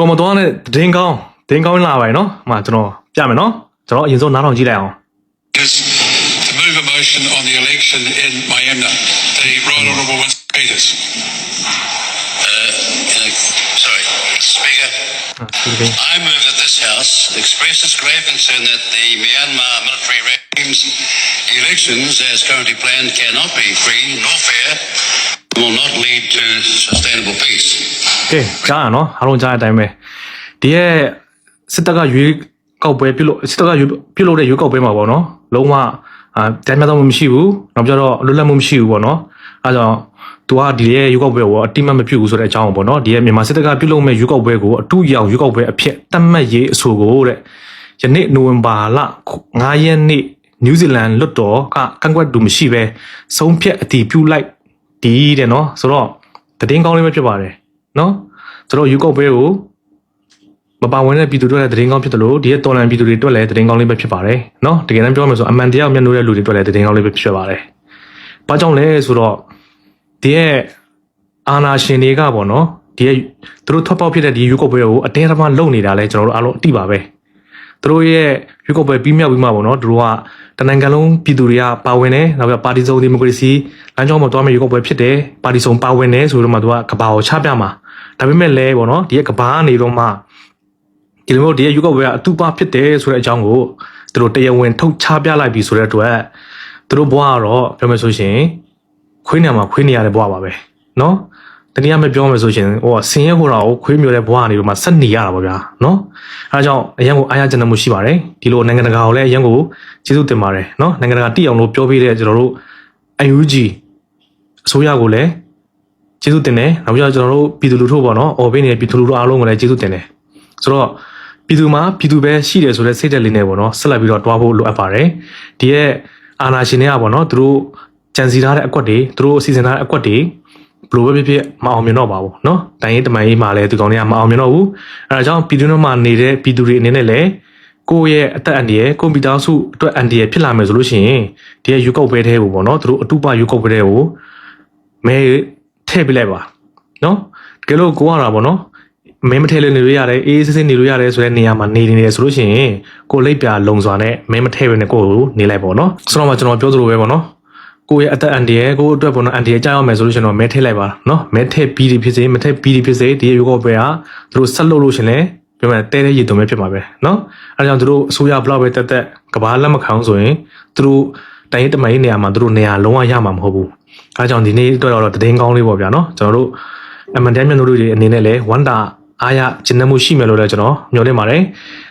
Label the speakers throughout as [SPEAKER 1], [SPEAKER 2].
[SPEAKER 1] ပေါ်မတော်နဲ့ဒင်းကောင်းဒင်းကောင်းလာပါရနော်အမကျွန်တော်ပြမယ်နော်ကျွန်တော်အရင်ဆုံးနားထောင်ကြည့်လိုက်အောင်
[SPEAKER 2] is to move a motion on the election in Mayamna. The Right Honourable Winston Peters.
[SPEAKER 3] Uh, sorry, Speaker.
[SPEAKER 1] ဒီကိ
[SPEAKER 3] I move that this House expresses grave concern that the Myanmar military regime's elections, as currently planned, cannot be free nor fair, and Will not lead to sustainable peace.
[SPEAKER 1] ကဲကြားရနော်အားလုံးကြားတဲ့အတိုင်းပဲဒီရဲ့စစ်တပ်ကရွေးကောက်ပွဲပြုတ်လို့စစ်တပ်ကရွေးပြုတ်လို့တဲ့ရွေးကောက်ပွဲမှာပေါ့နော်လုံးဝအာတရားမျှတမှုမရှိဘူးနောက်ပြတော့လွတ်လပ်မှုမရှိဘူးပေါ့နော်အဲဒါကြောင့်သူကဒီရဲ့ရွေးကောက်ပွဲကိုအတိမတ်မပြုတ်ဘူးဆိုတဲ့အကြောင်းပေါ့နော်ဒီရဲ့မြန်မာစစ်တပ်ကပြုတ်လို့မဲ့ရွေးကောက်ပွဲကိုအတူရောင်ရွေးကောက်ပွဲအဖြစ်တတ်မှတ်ရေးအဆိုကိုတဲ့ယနေ့နိုဝင်ဘာလ9ရက်နေ့နယူးဇီလန်လွတ်တော်ကကန့်ကွက်သူမရှိပဲဆုံးဖြတ်အတည်ပြုလိုက် ဒီတဲ့နော်ဆိုတော့တည်င်းကောင်းလေးပဲဖြစ်ပါတယ်နော်ဆိုတော့ယူကောက်ပွဲကိုမပါဝင်တဲ့ပြည်သူတွေလည်းတည်င်းကောင်းဖြစ်တယ်လို့ဒီရဲ့တော်လန်ပြည်သူတွေအတွက်လည်းတည်င်းကောင်းလေးပဲဖြစ်ပါတယ်နော်တကယ်တမ်းပြောရမယ်ဆိုအမှန်တရားကိုမျက်နှာတဲ့လူတွေအတွက်လည်းတည်င်းကောင်းလေးပဲဖြစ်ပါတယ်ဘာကြောင့်လဲဆိုတော့ဒီရဲ့အာနာရှင်တွေကပေါ့နော်ဒီရဲ့သူတို့ထွက်ပေါက်ဖြစ်တဲ့ဒီယူကောက်ပွဲကိုအတင်းအဓမ္မလုပ်နေတာလဲကျွန်တော်တို့အားလုံးအတိပါပဲ သူတို့ရဲ့ရွေးကောက်ပွဲပြီးမြောက်ပြီးမှပေါ့နော်သူတို့ကတနိုင်ငံလုံးပြည်သူတွေကပါဝင်တယ်နောက်ကပါတီစုံဒီမိုကရေစီလမ်းကြောင်းမှာတွားမယ့်ရွေးကောက်ပွဲဖြစ်တယ်ပါတီစုံပါဝင်တယ်ဆိုတော့မှသူကကဘာကိုချပြမှာဒါပေမဲ့လည်းပေါ့နော်ဒီရဲ့ကဘာကနေတော့မှဒီလိုမျိုးဒီရဲ့ရွေးကောက်ပွဲကအတူပါဖြစ်တယ်ဆိုတဲ့အကြောင်းကိုသူတို့တရားဝင်ထုတ်ချပြလိုက်ပြီဆိုတဲ့အတွက်သူတို့ဘဝကတော့ပြောမယ်ဆိုရှင်ခွေးနေမှာခွေးနေရတဲ့ဘဝပါပဲနော် တနည်းအားဖြင့်ပြောမယ်ဆိုရှင်ဟိုဆင်းရဲကိုတော့ခွေးမျိုးတဲ့ဘဝကနေပြီးမှဆက်နေရတာပေါ့ဗျာနော်အဲဒါကြောင့်အရန်ကိုအားရကျန်တဲ့မှုရှိပါတယ်ဒီလိုနိုင်ငံတကာကိုလည်းအရန်ကိုကျေးဇူးတင်ပါတယ်နော်နိုင်ငံတကာတိအောင်လို့ပြောပေးတဲ့ကျွန်တော်တို့ UNG အစိုးရကိုလည်းကျေးဇူးတင်တယ်နောက်ပြီးတော့ကျွန်တော်တို့ပြည်သူလူထုပေါ့နော်အော်ဘေးနေတဲ့ပြည်သူလူထုအားလုံးကိုလည်းကျေးဇူးတင်တယ်ဆိုတော့ပြည်သူမှာပြည်သူပဲရှိတယ်ဆိုတဲ့စိတ်သက်လေးနဲ့ပေါ့နော်ဆက်လက်ပြီးတော့တွားဖို့လိုအပ်ပါတယ်ဒီရဲ့အာနာရှင်တွေကပေါ့နော်သူတို့ကြံစည်ထားတဲ့အကွက်တွေသူတို့အစီအစဉ်ထားတဲ့အကွက်တွေ ဘလို့ပဲဖြစ်ဖြစ်မအောင်မြင်တော့ပါဘူးเนาะတိုင်းရေးတမန်ရေးမှာလည်းဒီကောင်တွေကမအောင်မြင်တော့ဘူးအဲဒါကြောင့်ပြည်သူတို့မှာနေတဲ့ပြည်သူတွေအနေနဲ့လည်းကိုယ့်ရဲ့အသက်အန္တရာယ်ကွန်ပျူတာစုအတွက်အန္တရာယ်ဖြစ်လာမယ်ဆိုလို့ရှိရင်ဒီရဲ့ယူကောက်ပွဲထဲကိုပေါ့နော်သူတို့အတူပယူကောက်ပွဲထဲကိုမဲထည့်ပေးလိုက်ပါနော်တကယ်လို့ကိုရတာပေါ့နော်မဲမထည့်လို့နေလို့ရတယ်အေးစစ်စစ်နေလို့ရတယ်ဆိုတဲ့နေရာမှာနေနေတယ်ဆိုလို့ရှိရင်ကိုလိပ်ပြလုံစွာနဲ့မဲမထည့်ဘဲနဲ့ကိုကိုနေလိုက်ပေါ့နော်ဆိုတော့မှကျွန်တော်ပြောသလိုပဲပေါ့နော် ကိုယ့်ရဲ့အသက်အန္တရာယ်ကိုယ့်အတွက်ပေါ့နော်အန္တရာယ်ကြောက်ရမယ်ဆိုလို့ရှိရင်တော့မဲထည့်လိုက်ပါနော်မဲထည့်ပြီးဒီဖြစ်စေမထည့်ပြီးဒီဖြစ်စေဒီရုပ်ောက်ပွဲကသူတို့ဆက်လုပ်လို့ရှင်လဲပြောမယ်တဲတဲ့ရည်သွင်းပဲဖြစ်မှာပဲနော်အဲဒါကြောင့်သူတို့အစိုးရဘလောက်ပဲတက်တက်ကဘာလက်မခံအောင်ဆိုရင်သူတို့တိုင်းရေးတမိုင်းရေးနေရာမှာသူတို့နေရာလုံးဝရမှာမဟုတ်ဘူးအဲဒါကြောင့်ဒီနေ့အတွက်တော့တည်င်းကောင်းလေးပေါ့ဗျာနော်ကျွန်တော်တို့အမှန်တမ်းမြတ်တို့တွေအနေနဲ့လဲဝမ်တာ အားရကျဉ်းနှမှုရှိမယ်လို့လည်းကျွန်တော်မျှော်လင့်ပါတယ်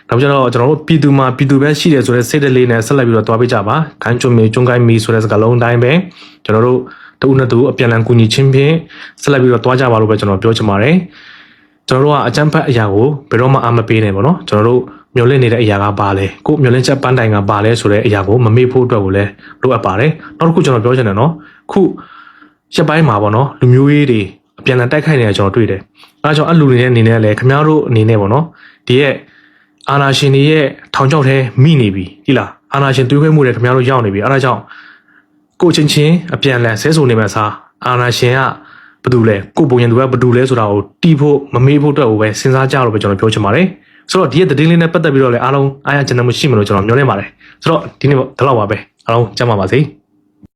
[SPEAKER 1] နောက်ကျတော့ကျွန်တော်တို့ပြည်သူမှာပြည်သူပဲရှိတယ်ဆိုတဲ့စိတ်တလေးနဲ့ဆက်လက်ပြီးတော့တွားပေးကြပါခိုင်းချုံမီကျွန်းကိုင်းမီဆိုတဲ့စကားလုံးအတိုင်းပဲကျွန်တော်တို့တဦးနဲ့တူအပြန်အလှန်ကူညီချင်းဖြင့်ဆက်လက်ပြီးတော့တွားကြပါလို့ပဲကျွန်တော်ပြောချင်ပါတယ်ကျွန်တော်တို့ကအချမ်းဖတ်အရာကိုဘယ်တော့မှအာမပေးနဲ့ပေါ့နော်ကျွန်တော်တို့မျောလင့်နေတဲ့အရာကဘာလဲကိုမျောလင့်ချက်ပန်းတိုင်ကဘာလဲဆိုတဲ့အရာကိုမမေ့ဖို့အတွက်ကိုလည်းလိုအပ်ပါတယ်နောက်တစ်ခုကျွန်တော်ပြောချင်တယ်နော်ခုရက်ပိုင်းမှာပေါ့နော်လူမျိုးရေးတွေ အပြန်အလှန်တိုက်ခိုက်နေတာကျွန်တော်တွေ့တယ်အဲဒါကြောင့်အလူတွေရဲ့အနေနဲ့လည်းခင်ဗျားတို့အနေနဲ့ပေါ့နော်ဒီရဲ့အာနာရှင်တွေရဲ့ထောင်ချောက်ထဲမိနေပြီဒီလားအာနာရှင်တွေးခွဲမှုတွေခင်ဗျားတို့ရောက်နေပြီအဲဒါကြောင့်ကိုယ်ချင်းချင်းအပြန်အလှန်ဆဲဆိုနေမှာစားအာနာရှင်ကဘာတူလဲကိုပုံရင်သူကဘာတူလဲဆိုတာကိုတီးဖို့မမေးဖို့အတွက်ကိုပဲစဉ်းစားကြလို့ပဲကျွန်တော်ပြောချင်ပါတယ်ဆိုတော့ဒီရဲ့သတင်းလေးနဲ့ပတ်သက်ပြီးတော့လည်းအားလုံးအားရကျန်မှုရှိမလို့ကျွန်တော်မျှော်လင့်ပါတယ်ဆိုတော့ဒီနေ့ဒီလောက်ပါပဲအားလုံးကျမ်းပါပါစေ